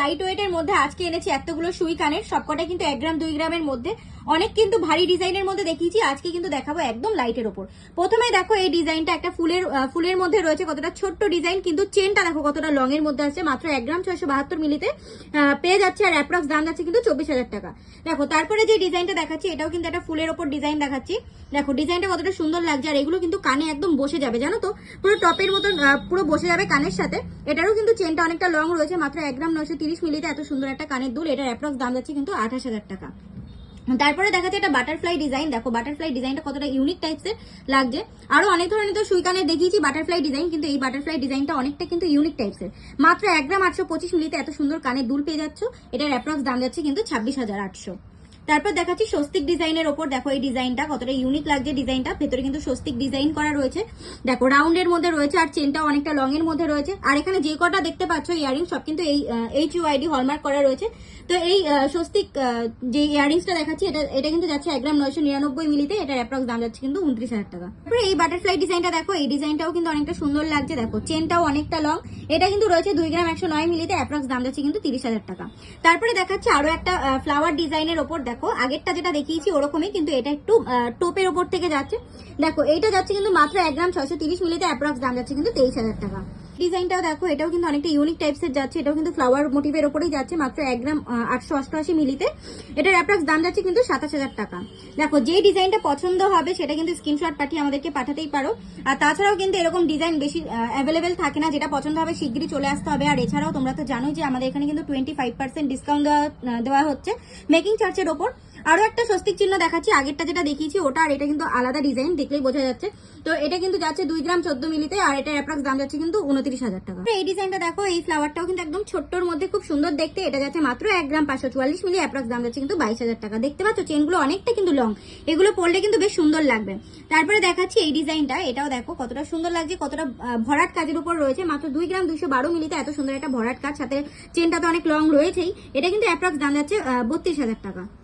Light ওয়েটের মধ্যে আজকে এনেছি এতগুলো সুই কানের, সবকটা কিন্তু এক গ্রাম, দুই গ্রামের মধ্যে। অনেক কিন্তু ভারী ডিজাইনের মধ্যে দেখিয়েছি, আজকে কিন্তু দেখাবো একদম লাইটের ওপর। প্রথমে দেখো এই ডিজাইনটা একটা ফুলের ফুলের মধ্যে রয়েছে কতটা ছোট্ট ডিজাইন কিন্তু চেনটা দেখো কতটা লং এর মধ্যে আছে মাত্র এক গ্রাম ছয়শো বাহাত্তর মিলিতে পেয়ে যাচ্ছে আর অ্যাপ্রক্স দাম যাচ্ছে কিন্তু চব্বিশ হাজার টাকা। দেখো, তারপরে যে ডিজাইনটা দেখাচ্ছি, এটাও কিন্তু একটা ফুলের ওপর ডিজাইন দেখাচ্ছি। দেখো ডিজাইনটা কতটা সুন্দর লাগছে আর এগুলো কিন্তু কানে একদম বসে যাবে, জানো তো? পুরো টপের মতন পুরো বসে যাবে কানের সাথে। এটারও কিন্তু চেনটা অনেকটা লং রয়েছে, মাত্র এক গ্রাম নয়শো তিরিশ মিলিতে এত সুন্দর একটা কানের দুল। এটার অ্যাপ্রক্স দাম যাচ্ছে কিন্তু আঠাশ হাজার টাকা। তারপরে দেখাচ্ছে এটা বাটারফ্লাই ডিজাইন দেখো বাটারফ্লাই ডিজাইনটা কতটা ইউনিক টাইপসের লাগছে। আরও অনেক ধরনের তো সুইকানে দেখিয়েছি বাটারফ্লাই ডিজাইন কিন্তু এই বাটারফ্লাই ডিজাইনটা অনেকটা কিন্তু ইউনিক টাইপসের মাত্র এক গ্রাম আটশো পঁচিশ মিলিতে এত সুন্দর কানে দুল পেয়ে যাচ্ছ। এটার অ্যাপ্রক্স দাম যাচ্ছে কিন্তু ছাব্বিশ হাজার আটশো। তারপর দেখাচ্ছি স্বস্তিক ডিজাইনের ওপর। দেখো এই ডিজাইনটা কতটা ইউনিক লাগছে ডিজাইনটা। ভেতরে কিন্তু স্বস্তিক ডিজাইন করা রয়েছে। দেখো রাউন্ডের মধ্যে রয়েছে আর চেনটাও অনেকটা লং এর মধ্যে রয়েছে। আর এখানে যে কটা দেখতে পাচ্ছ ইয়ারিং সব কিন্তু এই এইচ ইউআইডি হলমার্ক করা রয়েছে। তো এই স্বস্তিক যে ইয়ারিংসটা দেখাচ্ছি, এটা এটা কিন্তু যাচ্ছে এক গ্রাম নয়শো নিরানব্বই মিলিতে। এটার অ্যাপ্রক্স দাম যাচ্ছে কিন্তু উনত্রিশ হাজার টাকা। তারপরে এই বাটারফ্লাই ডিজাইনটা দেখো, এই ডিজাইনটাও কিন্তু অনেকটা সুন্দর লাগছে। দেখো চেনটাও অনেকটা লং এটা কিন্তু রয়েছে দুই গ্রাম একশো নয় মিলিতে অ্যাপ্রক্স দাম যাচ্ছে কিন্তু তিরিশ হাজার টাকা। তারপরে দেখাচ্ছে আরও একটা ফ্লাওয়ার ডিজাইনের ওপর। দেখো, আগেরটা যেটা দেখিয়েছি ওরকমই, কিন্তু এটা একটু টোপের ওপর থেকে যাচ্ছে। দেখো, এইটা যাচ্ছে কিন্তু মাত্র এক গ্রাম ছয়শো তিরিশ মিলিতে অ্যাপ্রক্স দাম যাচ্ছে কিন্তু তেইশ হাজার টাকা। ডিজাইনটাও দেখো, এটাও কিন্তু অনেকটা ইউনিক টাইপসের যাচ্ছে, এটাও কিন্তু ফ্লাওয়ার মোটিভের ওপরেই যাচ্ছে, মাত্র এক গ্রাম আটশো অষ্টআশি মিলিতে। এটার অ্যাপ্রক্স দাম যাচ্ছে কিন্তু সাতাশ হাজার টাকা। দেখো যে ডিজাইনটা পছন্দ হবে, সেটা কিন্তু স্ক্রিনশট পাঠিয়ে আমাদেরকে পাঠাতেই পারো। আর তাছাড়াও কিন্তু এরকম ডিজাইন বেশি অ্যাভেলেবেল থাকে না, যেটা পছন্দ হবে, শিগগিরই চলে আসতে হবে। আর এছাড়াও তোমরা তো জানোই যে আমাদের এখানে কিন্তু টোয়েন্টি ফাইভ পার্সেন্ট ডিসকাউন্ট দেওয়া দেওয়া হচ্ছে। মেকিং চার্জের ওপর। আরও একটা স্বস্তিক চিহ্ন দেখাচ্ছি, আগেরটা যেটা দেখিয়েছি, ওটা আর এটা কিন্তু আলাদা ডিজাইন দেখলেই বোঝা যাচ্ছে। তো এটা কিন্তু যাচ্ছে দুই গ্রাম চোদ্দ মিলিতে, আর এটার অ্যাপ্রক্স দাম যাচ্ছে কিন্তু উনত্রিশ হাজার টাকা। এই ডিজাইনটা দেখো, এই ফ্লাওয়ারটাও কিন্তু একদম ছোট্টর মধ্যে খুব সুন্দর দেখতে। এটা যাচ্ছে মাত্র এক গ্রাম পাঁচশো চুয়াল্লিশ মিলি অ্যাপ্রক্স দাম যাচ্ছে কিন্তু বাইশ হাজার টাকা। দেখতে পাচ্ছ চেনগুলো অনেকটা কিন্তু লং এগুলো পরলে কিন্তু বেশ সুন্দর লাগবে। তারপরে দেখাচ্ছি এই ডিজাইনটা। এটাও দেখো, কতটা সুন্দর লাগছে, কতটা ভরাট কাজের উপর রয়েছে। মাত্র দুই গ্রাম দুইশো বারো মিলিতে এত সুন্দর একটা ভরাট কাজ। সাথে চেনটা তো অনেক লং রয়েছেই। এটা কিন্তু অ্যাপ্রক্স দাম যাচ্ছে বত্রিশ হাজার টাকা।